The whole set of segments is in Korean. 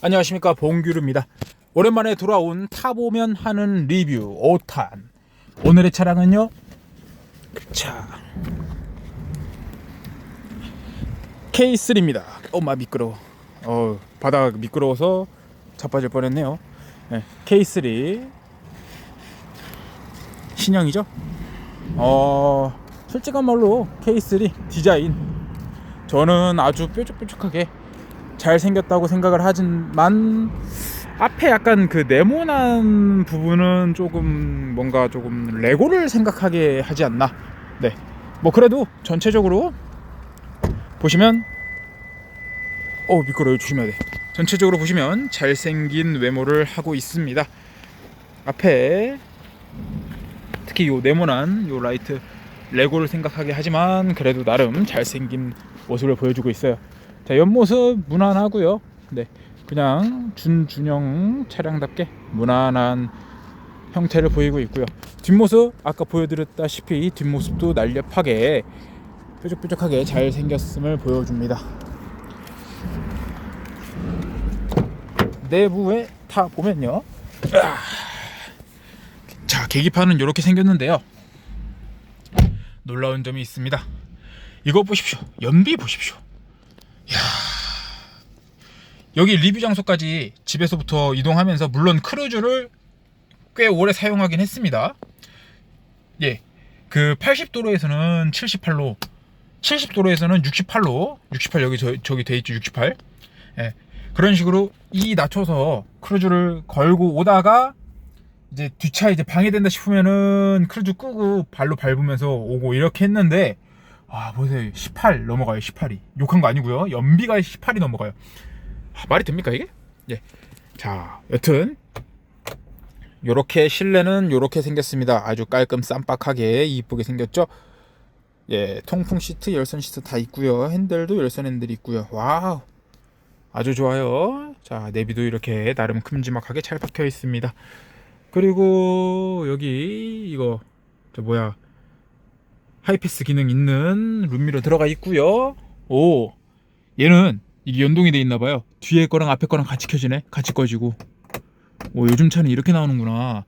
안녕하십니까 봉규루입니다. 오랜만에 돌아온 타보면 하는 리뷰 5탄 오늘의 차량은요 자 K3입니다. 엄마 미끄러워. 어 바닥 미끄러워서 자빠질 뻔했네요. 네, K3 신형이죠. 어 솔직한 말로 K3 디자인 저는 아주 뾰족뾰족하게 잘 생겼다고 생각을 하지만 앞에 약간 그 네모난 부분은 조금 뭔가 조금 레고를 생각하게 하지 않나. 네. 뭐 그래도 전체적으로 보시면 어 미끄러워 조심해야 돼. 전체적으로 보시면 잘생긴 외모를 하고 있습니다. 앞에 특히 요 네모난 요 라이트 레고를 생각하게 하지만 그래도 나름 잘생긴 모습을 보여주고 있어요. 자 옆모습 무난하고요. 네, 그냥 준준형 차량답게 무난한 형태를 보이고 있고요. 뒷모습 아까 보여드렸다시피 뒷모습도 날렵하게 뾰족뾰족하게 잘 생겼음을 보여줍니다. 내부에 타 보면요. 아, 자 계기판은 이렇게 생겼는데요. 놀라운 점이 있습니다. 이거 보십시오. 연비 보십시오. 야 여기 리뷰 장소까지 집에서부터 이동하면서 물론 크루즈를 꽤 오래 사용하긴 했습니다. 예, 그 80도로에서는 78로, 70도로에서는 68로, 68 여기 저, 저기 돼 있죠 68. 예, 그런 식으로 이 낮춰서 크루즈를 걸고 오다가 이제 뒷차 이제 방해된다 싶으면은 크루즈 끄고 발로 밟으면서 오고 이렇게 했는데 아 보세요 18 넘어가요 18이 욕한 거 아니고요 연비가 18이 넘어가요 아, 말이 됩니까 이게? 예. 자 여튼 요렇게 실내는 요렇게 생겼습니다. 아주 깔끔 쌈박하게 이쁘게 생겼죠? 예 통풍 시트 열선 시트 다 있고요. 핸들도 열선 핸들이 있고요. 와우. 아주 좋아요. 자 내비도 이렇게 나름 큼지막하게 잘 박혀 있습니다. 그리고 여기 이거 저 뭐야 하이패스 기능 있는 룸미러 들어가 있고요. 오 얘는 이게 연동이 돼 있나 봐요. 뒤에 거랑 앞에 거랑 같이 켜지네. 같이 꺼지고. 오 요즘 차는 이렇게 나오는구나.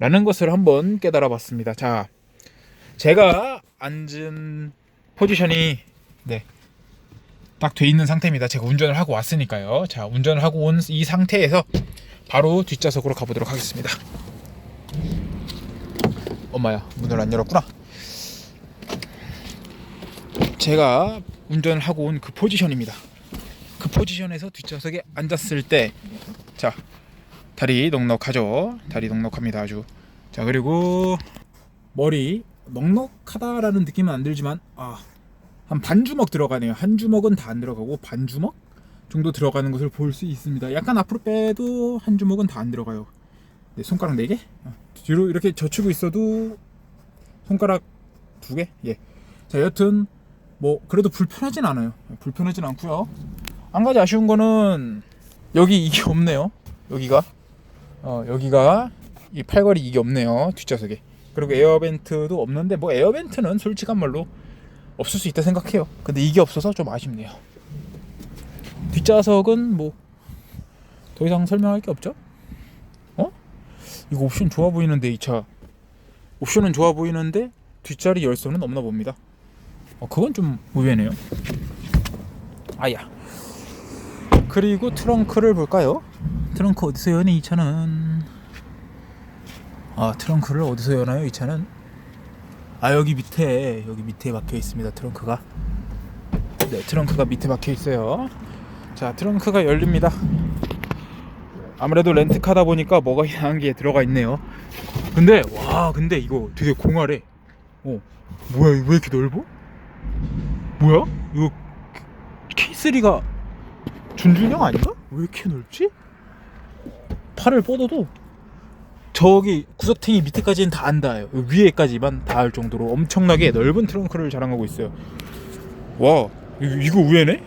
라는 것을 한번 깨달아 봤습니다. 자 제가 앉은 포지션이 네. 딱 돼 있는 상태입니다. 제가 운전을 하고 왔으니까요. 자, 운전을 하고 온 이 상태에서 바로 뒷좌석으로 가보도록 하겠습니다. 엄마야, 문을 안 열었구나. 제가 운전을 하고 온 그 포지션입니다. 그 포지션에서 뒷좌석에 앉았을 때, 자, 다리 넉넉하죠? 다리 넉넉합니다, 아주. 자, 그리고 머리 넉넉하다라는 느낌은 안 들지만, 아, 한 반 주먹 들어가네요. 한 주먹은 다 안 들어가고 반 주먹 정도 들어가는 것을 볼 수 있습니다. 약간 앞으로 빼도 한 주먹은 다 안 들어가요. 네, 손가락 4개? 어, 뒤로 이렇게 젖히고 있어도 손가락 2개? 예. 자, 여튼 뭐 그래도 불편하진 않아요. 불편하진 않고요. 한 가지 아쉬운 거는 여기 이게 없네요. 여기가 어, 여기가 이 팔걸이 이게 없네요. 뒷좌석에. 그리고 에어벤트도 없는데 뭐 에어벤트는 솔직한 말로 없을 수 있다 생각해요. 근데 이게 없어서 좀 아쉽네요. 뒷좌석은 뭐 더 이상 설명할 게 없죠? 어? 이거 옵션 좋아 보이는데 이 차 옵션은 좋아 보이는데 뒷자리 열선은 없나 봅니다. 어, 그건 좀 의외네요. 아야. 그리고 트렁크를 볼까요? 트렁크 어디서 여네 이 차는? 아 트렁크를 어디서 여나요 이 차는? 아 여기 밑에 여기 밑에 박혀 있습니다 트렁크가. 네 트렁크가 밑에 박혀 있어요. 자 트렁크가 열립니다. 아무래도 렌트카다 보니까 뭐가 이상한 게 들어가 있네요. 근데 와 근데 이거 되게 공활해. 어 뭐야 왜 이렇게 넓어? 뭐야? 이거 K3가 준준형 아닌가? 왜 이렇게 넓지? 팔을 뻗어도 저기 구석탱이 밑에까지는 다 안 닿아요. 위에까지만 닿을 정도로 엄청나게 넓은 트렁크를 자랑하고 있어요. 와, 이거, 의외네?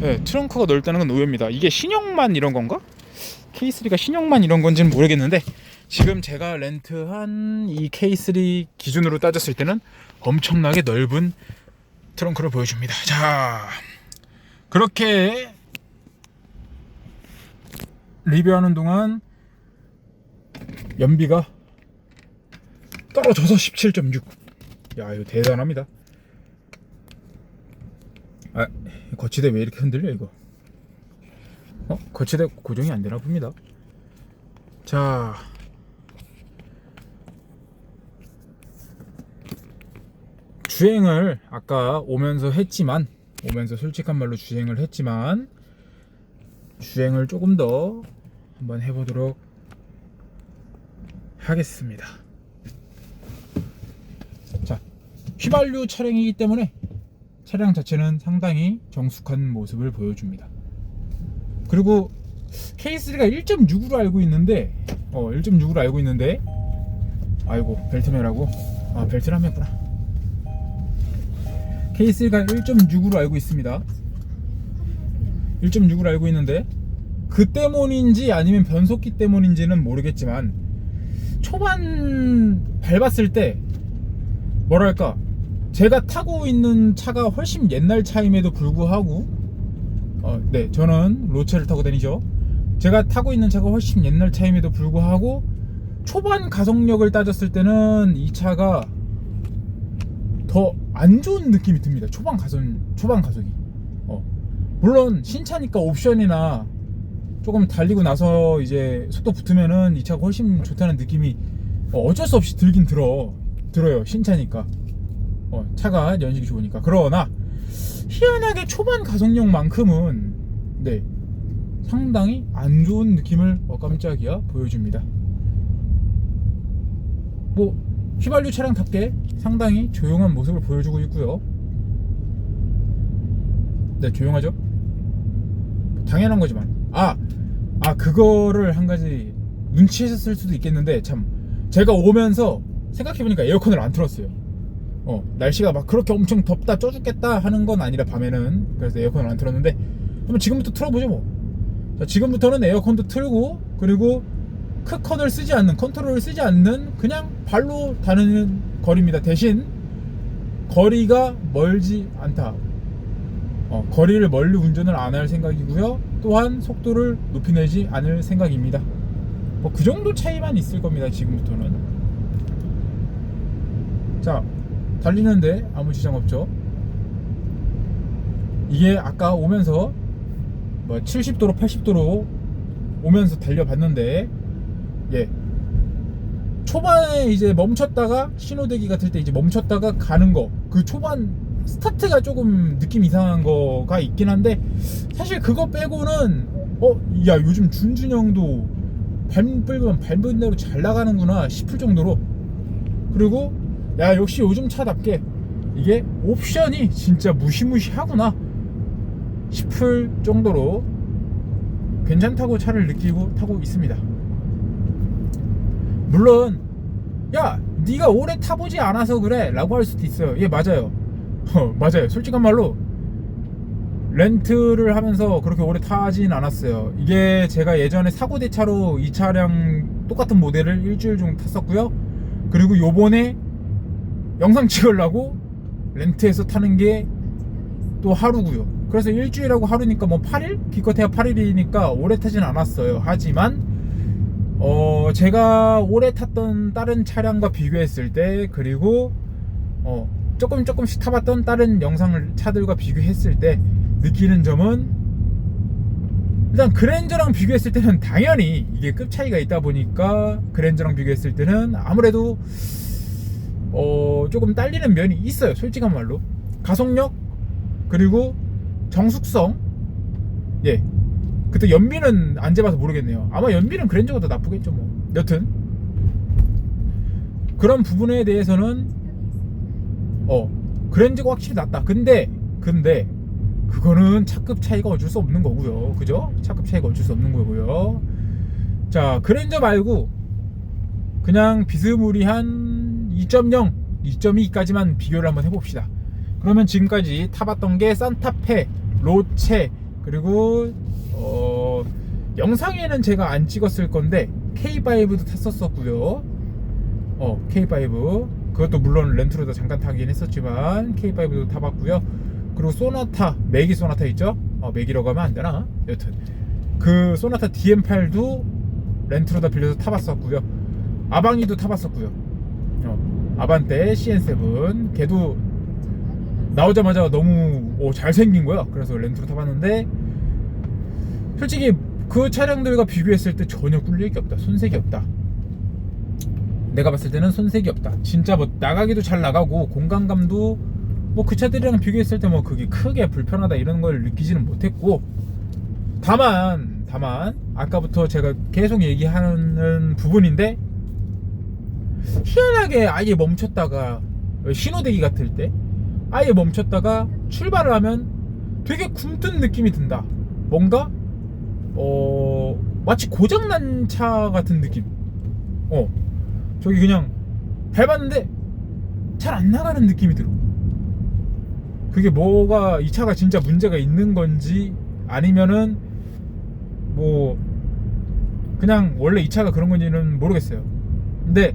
네, 트렁크가 넓다는 건 의외입니다. 이게 신형만 이런 건가? K3가 신형만 이런 건지는 모르겠는데 지금 제가 렌트한 이 K3 기준으로 따졌을 때는 엄청나게 넓은 트렁크를 보여줍니다. 자, 그렇게 리뷰하는 동안 연비가 떨어져서 17.6. 야, 이거 대단합니다. 아, 거치대 왜 이렇게 흔들려 이거? 어? 거치대 고정이 안 되나 봅니다. 자. 주행을 아까 오면서 했지만 오면서 솔직한 말로 주행을 했지만 주행을 조금 더 한번 해보도록 하겠습니다. 자, 휘발유 차량이기 때문에 차량 자체는 상당히 정숙한 모습을 보여줍니다. 그리고 K3가 1.6으로 알고 있는데, 어, 1.6으로 알고 있는데, 아이고, 벨트매라고? 아, 벨트를 안 맸구나. K3가 1.6으로 알고 있습니다. 1.6으로 알고 있는데, 그 때문인지 아니면 변속기 때문인지는 모르겠지만, 초반 밟았을 때, 뭐랄까, 제가 타고 있는 차가 훨씬 옛날 차임에도 불구하고 어, 네 저는 로체를 타고 다니죠 제가 타고 있는 차가 훨씬 옛날 차임에도 불구하고 초반 가속력을 따졌을 때는 이 차가 더 안 좋은 느낌이 듭니다. 초반 가속 초반 가속이. 어, 물론 신차니까 옵션이나 조금 달리고 나서 이제 속도 붙으면은 이 차가 훨씬 좋다는 느낌이 어, 어쩔 수 없이 들긴 들어 들어요 신차니까. 어, 차가 연식이 좋으니까. 그러나 희한하게 초반 가속력만큼은 네 상당히 안 좋은 느낌을 어 깜짝이야 보여줍니다. 뭐 휘발유 차량답게 상당히 조용한 모습을 보여주고 있고요. 네 조용하죠? 당연한 거지만. 아, 아 그거를 한 가지 눈치채셨을 수도 있겠는데 참. 제가 오면서 생각해보니까 에어컨을 안 틀었어요. 어, 날씨가 막 그렇게 엄청 덥다 쪄 죽겠다 하는 건 아니라 밤에는 그래서 에어컨을 안 틀었는데 그럼 지금부터 틀어보죠 뭐. 자, 지금부터는 에어컨도 틀고 그리고 크컨을 쓰지 않는 컨트롤을 쓰지 않는 그냥 발로 다니는 거리입니다. 대신 거리가 멀지 않다. 어, 거리를 멀리 운전을 안 할 생각이고요. 또한 속도를 높이 내지 않을 생각입니다. 뭐 그 정도 차이만 있을 겁니다 지금부터는. 자 달리는데 아무 지장 없죠? 이게 아까 오면서 뭐 70도로 80도로 오면서 달려봤는데 예 초반에 이제 멈췄다가 신호대기 같을 때 이제 멈췄다가 가는 거. 그 초반 스타트가 조금 느낌 이상한 거가 있긴 한데 사실 그거 빼고는 어야 요즘 준준 형도 밟으면 밟은 대로 잘 나가는구나 싶을 정도로. 그리고 야 역시 요즘 차답게 이게 옵션이 진짜 무시무시하구나 싶을 정도로 괜찮다고 차를 느끼고 타고 있습니다 물론 야 네가 오래 타보지 않아서 그래 라고 할 수도 있어요. 예 맞아요. 어, 맞아요. 솔직한 말로 렌트를 하면서 그렇게 오래 타진 않았어요. 이게 제가 예전에 사고 대차로 이 차량 똑같은 모델을 일주일 정도 탔었고요. 그리고 요번에 영상 찍으려고 렌트해서 타는 게 또 하루고요. 그래서 일주일하고 하루니까 뭐 8일? 기껏해야 8일이니까 오래 타진 않았어요. 하지만 어 제가 오래 탔던 다른 차량과 비교했을 때 그리고 어 조금 조금씩 타봤던 다른 영상을 차들과 비교했을 때 느끼는 점은 일단 그랜저랑 비교했을 때는 당연히 이게 급 차이가 있다 보니까 그랜저랑 비교했을 때는 아무래도 어 조금 딸리는 면이 있어요 솔직한 말로. 가속력 그리고 정숙성. 예 그때 연비는 안 재봐서 모르겠네요. 아마 연비는 그랜저가 더 나쁘겠죠 뭐. 여튼. 그런 부분에 대해서는 어 그랜저가 확실히 낫다. 근데 근데 그거는 차급 차이가 어쩔 수 없는 거고요. 그죠? 차급 차이가 어쩔 수 없는 거고요. 자 그랜저 말고 그냥 비스무리한 2.0 2.2까지만 비교를 한번 해봅시다. 그러면 지금까지 타봤던 게 산타페, 로체, 그리고 어, 영상에는 제가 안 찍었을 건데 K5도 탔었었고요. 어, K5 그것도 물론 렌트로도 잠깐 타긴 했었지만 K5도 타봤고요. 그리고 소나타, 맥이 소나타 있죠? 어, 맥이라고 하면 안 되나? 여튼 그 소나타 DM8도 렌트로 다 빌려서 타봤었고요. 아방이도 타봤었고요. 어, 아반떼 CN7 걔도 나오자마자 너무 오, 잘생긴 거야. 그래서 렌트로 타봤는데 솔직히 그 차량들과 비교했을 때 전혀 꿀리기 없다. 손색이 없다. 내가 봤을 때는 손색이 없다. 진짜 뭐 나가기도 잘 나가고 공간감도 뭐 그 차들이랑 비교했을 때 뭐 그게 크게 불편하다 이런 걸 느끼지는 못했고 다만 다만 아까부터 제가 계속 얘기하는 부분인데 희한하게 아예 멈췄다가 신호대기 같을 때 아예 멈췄다가 출발을 하면 되게 굼뜬 느낌이 든다. 뭔가 어 마치 고장난 차 같은 느낌. 어 저기 그냥 밟았는데 잘 안 나가는 느낌이 들어. 그게 뭐가 이 차가 진짜 문제가 있는 건지 아니면은 뭐 그냥 원래 이 차가 그런 건지는 모르겠어요. 근데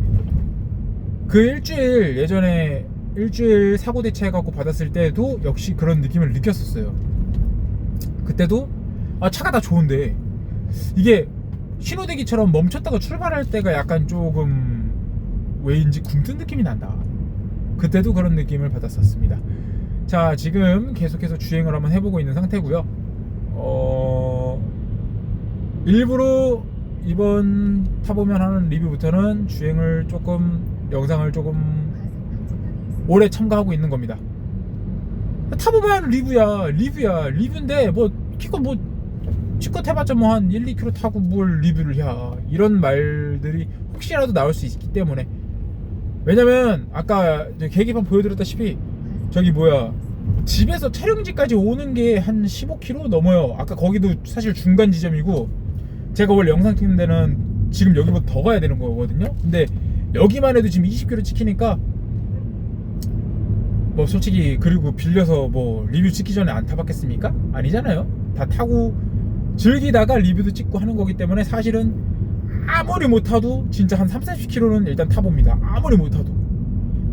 그 일주일 예전에 일주일 사고 대체해갖고 받았을 때도 역시 그런 느낌을 느꼈었어요. 그때도 아 차가 다 좋은데 이게 신호대기처럼 멈췄다가 출발할 때가 약간 조금 왜인지 굼뜬 느낌이 난다. 그때도 그런 느낌을 받았었습니다. 자 지금 계속해서 주행을 한번 해보고 있는 상태고요. 어 일부러 이번 타보면 하는 리뷰부터는 주행을 조금 영상을 조금 오래 첨가하고 있는 겁니다. 타보면 리뷰야, 리뷰야, 리뷰인데 뭐 기껏 뭐 치껏 해봤자 뭐 한 1, 2km 타고 뭘 리뷰를 해 이런 말들이 혹시라도 나올 수 있기 때문에 왜냐면 아까 계기판 보여드렸다시피 저기 뭐야 집에서 촬영지까지 오는 게 한 15km 넘어요. 아까 거기도 사실 중간 지점이고 제가 원래 영상 찍는 데는 지금 여기보다 더 가야 되는 거거든요. 근데 여기만 해도 지금 20km 찍히니까 뭐 솔직히 그리고 빌려서 뭐 리뷰 찍기 전에 안 타봤겠습니까? 아니잖아요. 다 타고 즐기다가 리뷰도 찍고 하는 거기 때문에 사실은 아무리 못 타도 진짜 한 3, 40km는 일단 타봅니다. 아무리 못 타도.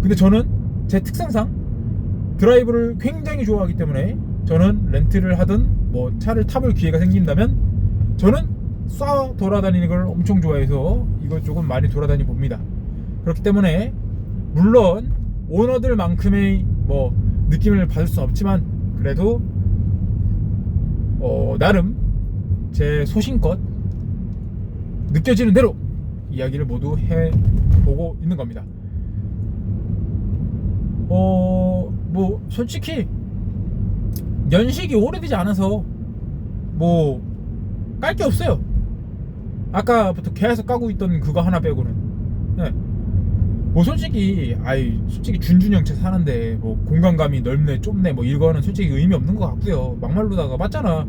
근데 저는 제 특성상 드라이브를 굉장히 좋아하기 때문에 저는 렌트를 하든 뭐 차를 타볼 기회가 생긴다면 저는 쏴 돌아다니는 걸 엄청 좋아해서 이것 조금 많이 돌아다니 봅니다. 그렇기 때문에 물론 오너들만큼의 뭐 느낌을 받을 수는 없지만 그래도 어 나름 제 소신껏 느껴지는 대로 이야기를 모두 해보고 있는 겁니다. 어, 뭐, 솔직히, 연식이 오래되지 않아서, 뭐, 깔 게 없어요. 아까부터 계속 까고 있던 그거 하나 빼고는. 네. 뭐, 솔직히, 아이, 솔직히 준준형차 사는데, 뭐, 공간감이 넓네, 좁네, 뭐, 이거는 솔직히 의미 없는 것 같고요. 막말로다가, 맞잖아.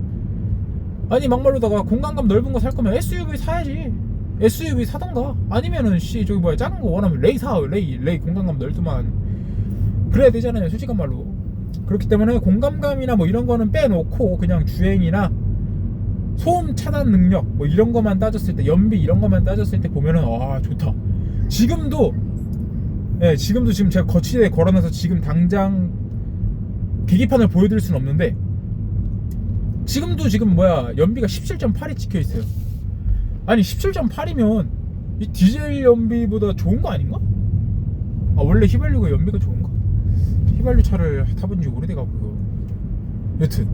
아니, 막말로다가 공간감 넓은 거 살 거면 SUV 사야지. SUV 사던가. 아니면은, 씨, 저기 뭐야, 작은 거 원하면 레이 사. 레이, 레이 공간감 넓더만. 그래야 되잖아요 솔직한 말로 그렇기 때문에 공감감이나 뭐 이런 거는 빼놓고 그냥 주행이나 소음 차단 능력 뭐 이런 거만 따졌을 때 연비 이런 거만 따졌을 때 보면은 아 좋다 지금도 예 지금도 지금 제가 거치대에 걸어놔서 지금 당장 계기판을 보여드릴 수는 없는데 지금도 지금 뭐야 연비가 17.8이 찍혀 있어요 아니 17.8이면 이 디젤 연비보다 좋은 거 아닌가? 아 원래 휘발유가 연비가 좋은가? 휘발유 차를 타본 지 오래돼가고요. 여튼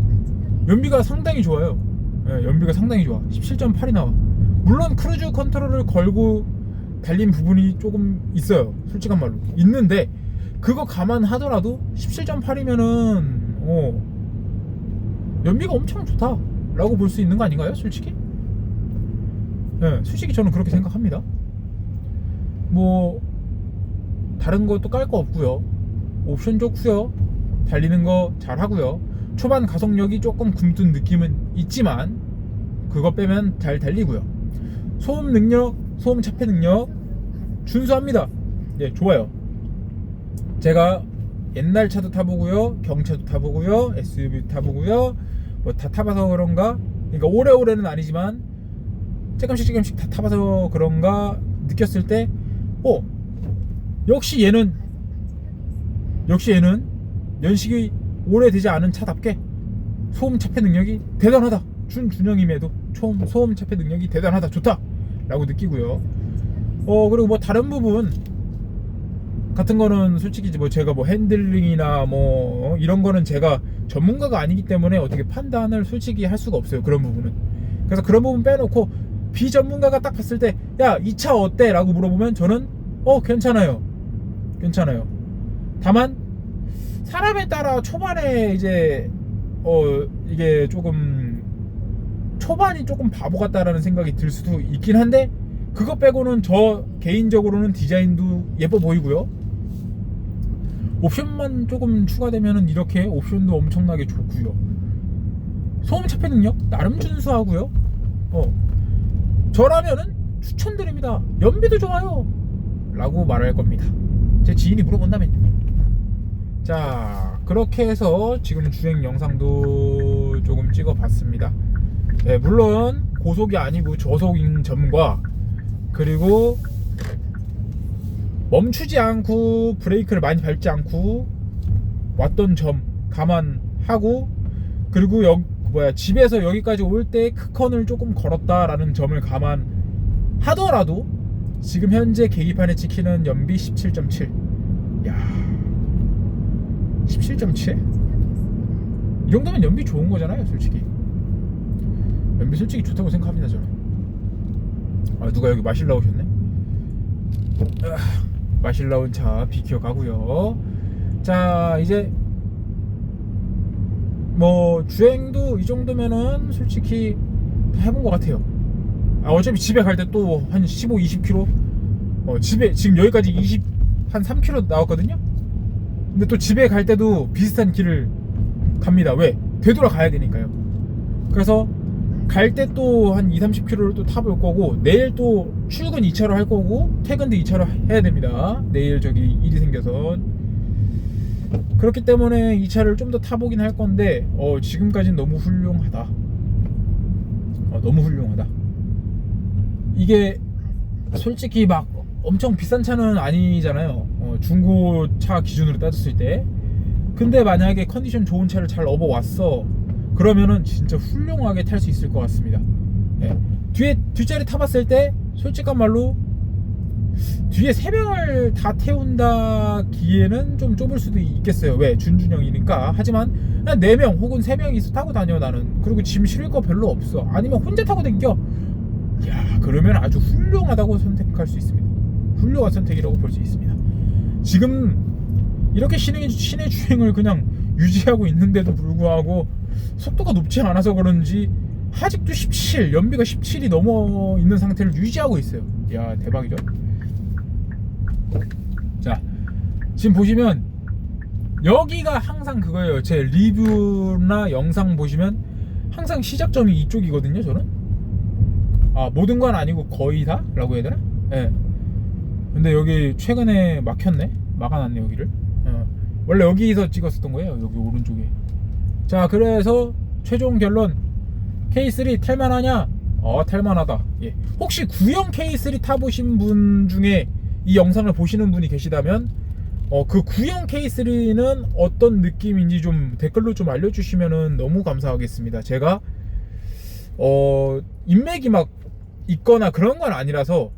연비가 상당히 좋아요. 예, 연비가 상당히 좋아. 17.8이 나와. 물론 크루즈 컨트롤을 걸고 달린 부분이 조금 있어요. 솔직한 말로 있는데 그거 감안하더라도 17.8이면은 어 연비가 엄청 좋다라고 볼 수 있는 거 아닌가요? 솔직히? 예, 솔직히 저는 그렇게 생각합니다. 뭐 다른 것도 깔 거 없고요. 옵션 좋고요 달리는 거 잘하고요 초반 가속력이 조금 굼뜬 느낌은 있지만 그거 빼면 잘 달리고요 소음 능력 소음 차폐 능력 준수합니다. 예 좋아요. 제가 옛날 차도 타보고요 경차도 타보고요 SUV 타보고요 뭐 다 타봐서 그런가? 그러니까 오래오래는 아니지만 조금씩 조금씩 다 타봐서 그런가 느꼈을 때 어, 역시 얘는 역시 얘는 연식이 오래되지 않은 차답게 소음 차폐 능력이 대단하다. 준준형임에도 총 소음 차폐 능력이 대단하다. 좋다 라고 느끼고요. 어 그리고 뭐 다른 부분 같은 거는 솔직히 뭐 제가 뭐 핸들링이나 뭐 이런 거는 제가 전문가가 아니기 때문에 어떻게 판단을 솔직히 할 수가 없어요 그런 부분은. 그래서 그런 부분 빼놓고 비전문가가 딱 봤을 때 야 이 차 어때? 라고 물어보면 저는 어 괜찮아요. 괜찮아요. 다만 사람에 따라 초반에 이제 어 이게 조금 초반이 조금 바보 같다라는 생각이 들 수도 있긴 한데 그거 빼고는 저 개인적으로는 디자인도 예뻐 보이고요. 옵션만 조금 추가되면은 이렇게 옵션도 엄청나게 좋고요. 소음 차폐 능력? 나름 준수하고요. 어. 저라면은 추천드립니다. 연비도 좋아요. 라고 말할 겁니다. 제 지인이 물어본다면요. 자 그렇게 해서 지금 주행 영상도 조금 찍어 봤습니다 네, 물론 고속이 아니고 저속인 점과 그리고 멈추지 않고 브레이크를 많이 밟지 않고 왔던 점 감안하고 그리고 여, 뭐야 집에서 여기까지 올 때 크컨을 조금 걸었다라는 점을 감안하더라도 지금 현재 계기판에 찍히는 연비 17.7 야 17.7? 이 정도면 연비 좋은 거잖아요 솔직히 연비 솔직히 좋다고 생각합니다 저는. 아 누가 여기 마실 나오셨네? 아, 마실 나온 차 비켜 가고요. 자 이제 뭐 주행도 이 정도면은 솔직히 다 해본 것 같아요. 아 어차피 집에 갈 때 또 한 15, 20km 어 집에 지금 여기까지 20, 한 3km 나왔거든요? 근데 또 집에 갈 때도 비슷한 길을 갑니다. 왜? 되돌아 가야 되니까요. 그래서 갈 때 또 한 2, 30km를 또 타볼 거고 내일 또 출근 2차로 할 거고 퇴근도 2차로 해야 됩니다. 내일 저기 일이 생겨서. 그렇기 때문에 이 차를 좀 더 타보긴 할 건데 어, 지금까지는 너무 훌륭하다. 어, 너무 훌륭하다. 이게 솔직히 막 엄청 비싼 차는 아니잖아요. 어, 중고차 기준으로 따졌을 때. 근데 만약에 컨디션 좋은 차를 잘 업어왔어 그러면은 진짜 훌륭하게 탈 수 있을 것 같습니다 예. 뒤에 뒷자리 타봤을 때 솔직한 말로 뒤에 세 명을 다 태운다 기에는 좀 좁을 수도 있겠어요. 왜? 준준형이니까. 하지만 네 명 혹은 세 명이서 타고 다녀 나는. 그리고 짐 실을 거 별로 없어. 아니면 혼자 타고 댕겨. 야, 그러면 아주 훌륭하다고 선택할 수 있습니다. 훌륭한 선택이라고 볼 수 있습니다. 지금 이렇게 시내, 시내 주행을 그냥 유지하고 있는데도 불구하고 속도가 높지 않아서 그런지 아직도 17, 연비가 17이 넘어 있는 상태를 유지하고 있어요. 야, 대박이죠. 자, 지금 보시면 여기가 항상 그거예요. 제 리뷰나 영상 보시면 항상 시작점이 이쪽이거든요. 저는 아 모든 건 아니고 거의 다라고 해야 되나? 예. 근데 여기 최근에 막혔네. 막아놨네 여기를. 어. 원래 여기서 찍었었던 거예요. 여기 오른쪽에. 자, 그래서 최종 결론 K3 탈만하냐? 어, 탈만하다. 예. 혹시 구형 K3 타보신 분 중에 이 영상을 보시는 분이 계시다면 어, 그 구형 K3는 어떤 느낌인지 좀 댓글로 좀 알려주시면 너무 감사하겠습니다. 제가 어, 인맥이 막 있거나 그런 건 아니라서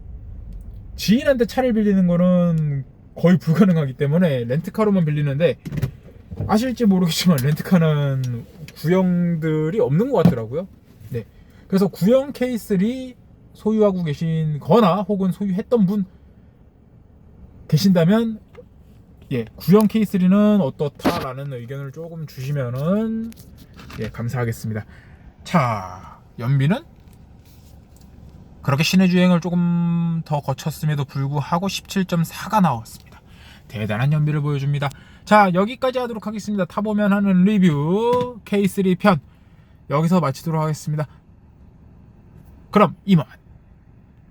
지인한테 차를 빌리는 거는 거의 불가능하기 때문에 렌트카로만 빌리는데 아실지 모르겠지만 렌트카는 구형들이 없는 것 같더라고요. 네. 그래서 구형 K3 소유하고 계신 거나 혹은 소유했던 분 계신다면 예, 구형 K3는 어떻다라는 의견을 조금 주시면은 예, 감사하겠습니다. 자, 연비는 그렇게 시내 주행을 조금 더 거쳤음에도 불구하고 17.4가 나왔습니다. 대단한 연비를 보여줍니다. 자, 여기까지 하도록 하겠습니다. 타보면 하는 리뷰 K3 편 여기서 마치도록 하겠습니다. 그럼 이만.